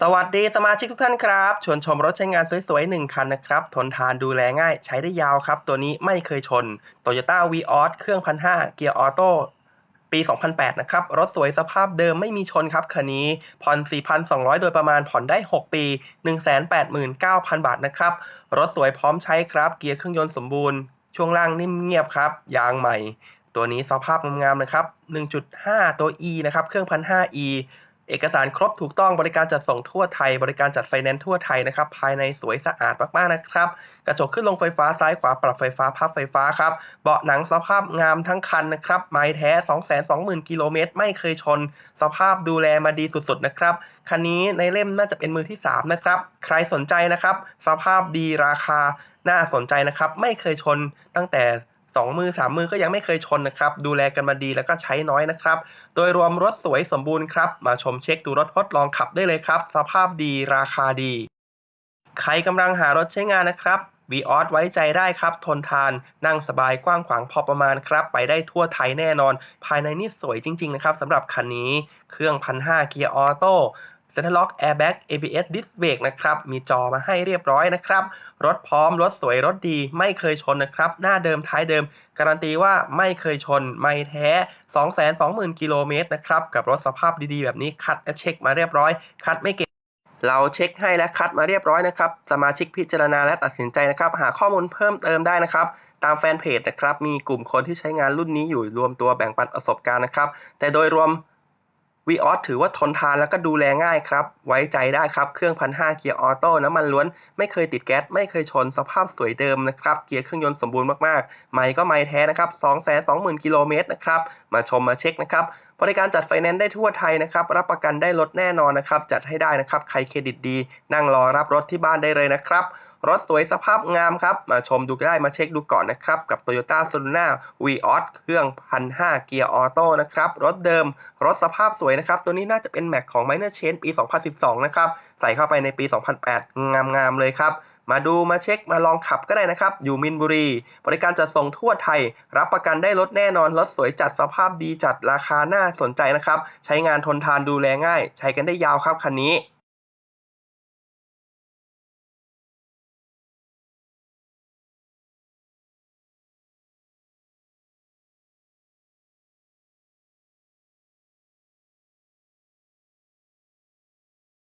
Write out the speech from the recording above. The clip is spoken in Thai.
สวัสดีสมาชิกทุกท่านครับชวนชมรถใช้งานสวยๆ 1 คันนะครับ ทนทานดูแลง่ายใช้ได้ยาวครับ ตัวนี้ไม่เคยชน Toyota v ีออเครื่อง1,500เกียร์ออโต้ปี 2008 นะครับ รถสวยสภาพเดิมไม่มีชนครับคันนี้ผ่อน 4,200 โดยประมาณผ่อนได้ 6 ปี 189,000 บาทนะครับ รถสวยพร้อมใช้ครับ เกียร์เครื่องยนต์สมบูรณ์ ช่วงล่างนิ่มเงียบครับ ยางใหม่ ตัวนี้สภาพงามๆนะครับ 1.5 ตัว E นะครับ เครื่อง1,500 E เอกสารครบถูกต้องบริการจัดส่งทั่วไทย บริการจัดไฟแนนซ์ทั่วไทยนะครับ ภายในสวยสะอาดมากๆนะครับ กระจกขึ้นลงไฟฟ้าซ้ายขวาปรับไฟฟ้าพับไฟฟ้าครับ เบาะหนังสภาพงามทั้งคันนะครับ ไม้แท้ 220,000 กิโลเมตร ไม่เคยชน สภาพดูแลมาดีสุดๆนะครับ คันนี้ในเล่มน่าจะเป็นมือที่ 3 นะครับ ใครสนใจนะครับ สภาพดีราคาน่าสนใจนะครับ ไม่เคยชนตั้งแต่ สองมือสามมือก็ยังไม่เคยชนนะครับ ดูแลกันมาดีแล้วก็ใช้น้อยนะครับ โดยรวมรถสวยสมบูรณ์ครับ มาชมเช็คดูรถทดลองขับได้เลยครับ สภาพดีราคาดี ใครกำลังหารถใช้งานนะครับ v ีออสไว้ใจได้ครับ ทนทาน นั่งสบายกว้างขวางพอประมาณครับ ไปได้ทั่วไทยแน่นอน ภายในนี่สวยจริง ๆ นะครับสำหรับคันนี้ เครื่อง1,500เกียร์ออโต้ เซ็นทรัลล็อกแอร์แบ็ก ABS ดิสเบรกนะครับมีจอมาให้เรียบร้อยนะครับ รถพร้อมรถสวยรถดีไม่เคยชนนะครับ หน้าเดิมท้ายเดิม การันตีว่าไม่เคยชน ไม่แท้ 220,000 กิโลเมตรนะครับ กับรถสภาพดีๆ แบบนี้คัดและเช็คมาเรียบร้อย คัดไม่เก่งเราเช็คให้และคัดมาเรียบร้อยนะครับ สมาชิกพิจารณาและตัดสินใจนะครับ หาข้อมูลเพิ่มเติมได้นะครับ ตามแฟนเพจนะครับ มีกลุ่มคนที่ใช้งานรุ่นนี้อยู่รวมตัวแบ่งปันประสบการณ์นะครับ แต่โดยรวม วีออสถือว่าทนทานแล้วก็ดูแลง่ายครับ ไว้ใจได้ครับ เครื่องพันห้าเกียร์ออโต้น้ำมันล้วน ไม่เคยติดแก๊ส ไม่เคยชน สภาพสวยเดิมนะครับ เกียร์เครื่องยนต์สมบูรณ์มากๆ ไม่ก็ไม่แท้นะครับ220,000 กิโลเมตรนะครับ มาชมมาเช็คนะครับบริการจัดไฟแนนซ์ได้ทั่วไทยนะครับ รับประกันได้รถแน่นอนนะครับ จัดให้ได้นะครับ ใครเครดิตดี นั่งรอรับรถที่บ้านได้เลยนะครับ รถสวยสภาพงามครับ มาชมดูได้มาเช็คดูก่อนนะครับ กับ Toyota s o l u n a v ีออสเครื่อง 1,500 เกียร์ออโต้นะครับ รถเดิม รถสภาพสวยนะครับ ตัวนี้น่าจะเป็นแม็กของ Minor Change ปี 2012 นะครับ ใส่เข้าไปในปี 2008 งามๆเลยครับมาดูมาเช็คมาลองขับก็ได้นะครับ อยู่มินบุรี บริการจัดส่งทั่วไทย รับประกันได้รถแน่นอน รถสวยจัดสภาพดีจัดราคาน่าสนใจนะครับ ใช้งานทนทานดูแลง่าย ใช้กันได้ยาวครับคันนี้